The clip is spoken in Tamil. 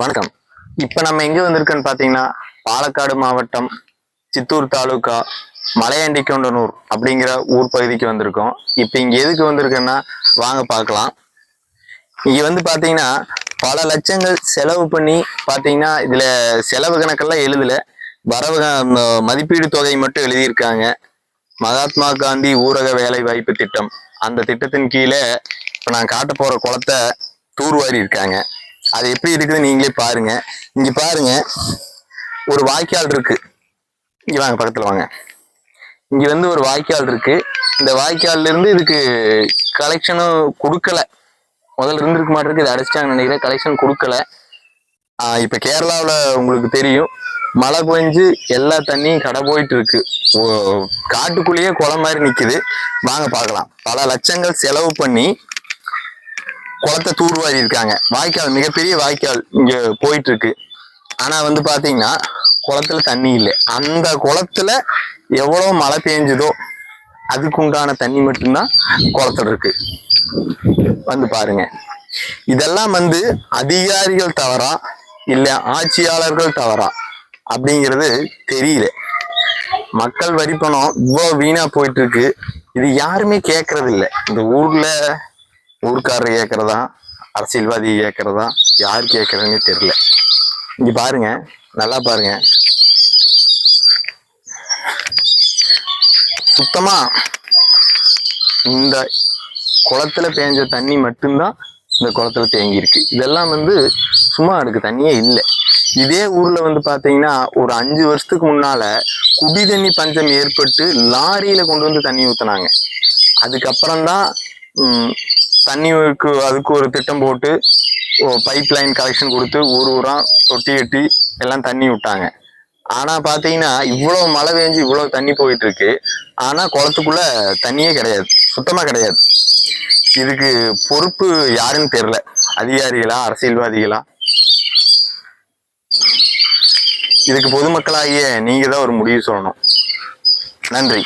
வணக்கம். இப்ப நம்ம எங்க வந்திருக்கோன்னு பாத்தீங்கன்னா பாலக்காடு மாவட்டம் சித்தூர் தாலுகா மலையாண்டிக்கொண்டனூர் அப்படிங்கிற ஊர் பகுதிக்கு வந்திருக்கோம். இப்ப இங்க எதுக்கு வந்திருக்கேன்னா வாங்க பார்க்கலாம் இங்க வந்து பாத்தீங்கன்னா பல லட்சங்கள் செலவு பண்ணி பாத்தீங்கன்னா இதுல செலவு கணக்கெல்லாம் எழுதல. வரவு மதிப்பீடு தொகை மட்டும் எழுதியிருக்காங்க. மகாத்மா காந்தி ஊரக வேலை வாய்ப்பு திட்டம். அந்த திட்டத்தின் கீழே இப்ப நான் காட்ட போற குளத்தை தூர்வாரி இருக்காங்க. அது எப்படி இருக்குதுன்னு நீங்களே பாருங்க. இங்க பாருங்க. ஒரு வாய்க்கால் இருக்கு. இங்க வாங்க பக்கத்துல வாங்க. இங்க வந்து ஒரு வாய்க்கால் இருக்கு. இந்த வாய்க்கால்ல இருந்து இதுக்கு கலெக்ஷனும் கொடுக்கல. முதல்ல இருந்திருக்க மாட்டிருக்கு இது அடைச்சிட்டாங்கன்னு நினைக்கிறேன். கலெக்ஷன் கொடுக்கல. இப்போ இப்ப உங்களுக்கு தெரியும். மழை பெஞ்சு எல்லா தண்ணியும் கடை போயிட்டு இருக்கு. ஓ- காட்டுக்குள்ளேயே குளம் மாதிரி நிற்குது வாங்க பார்க்கலாம். பல லட்சங்கள் செலவு பண்ணி குளத்தை தூர்வாரி இருக்காங்க வாய்க்கால் மிகப்பெரிய வாய்க்கால் இங்க போயிட்டு இருக்கு ஆனா வந்து பாத்தீங்கன்னா குளத்துல தண்ணி இல்லை. அந்த குளத்துல எவ்வளவு மழை பெஞ்சதோ அதுக்கு உண்டான தண்ணி மட்டும்தான் குளத்துல இருக்கு. வந்து பாருங்க. இதெல்லாம் வந்து அதிகாரிகள் தவறா இல்ல ஆட்சியாளர்கள் தவறா அப்படிங்கிறது தெரியல. மக்கள் வரி பணம் இவ்வளோ வீணா போயிட்டு இருக்கு இது யாருமே கேட்கறது இல்லை இந்த ஊர்ல ஊர்க்காரர் கேட்கறதா அரசியல்வாதி கேட்கறதா யார் கேட்கறதுன்னு தெரியல. இங்க பாருங்க. நல்லா பாருங்க. சுத்தமா இந்த குளத்துல பேஞ்ச தண்ணி மட்டும்தான் இந்த குளத்துல தேங்கி இருக்கு இதெல்லாம் வந்து சும்மா அதுக்கு தண்ணியே இல்லை. இதே ஊர்ல வந்து பாத்தீங்கன்னா ஒரு அஞ்சு வருஷத்துக்கு முன்னால குடி தண்ணி பஞ்சம் ஏற்பட்டு லாரியில கொண்டு வந்து தண்ணி ஊத்துனாங்க. அதுக்கப்புறம் தான் தண்ணிக்கு அதுக்கு ஒரு திட்டம் போட்டு பைப் லைன் கலெக்ஷன் கொடுத்து ஊர் ஊரா தொட்டி கட்டி எல்லாம் தண்ணி விட்டாங்க. ஆனா பாத்தீங்கன்னா இவ்வளவு மழை பெஞ்சு இவ்வளவு தண்ணி போயிட்டு இருக்கு ஆனா குளத்துக்குள்ள தண்ணியே கிடையாது. சுத்தமா கிடையாது. இதுக்கு பொறுப்பு யாருன்னு தெரியல. அதிகாரிகளா அரசியல்வாதிகளா? இதுக்கு பொதுமக்களாகிய நீங்க தான் ஒரு முடிவு சொல்லணும். நன்றி.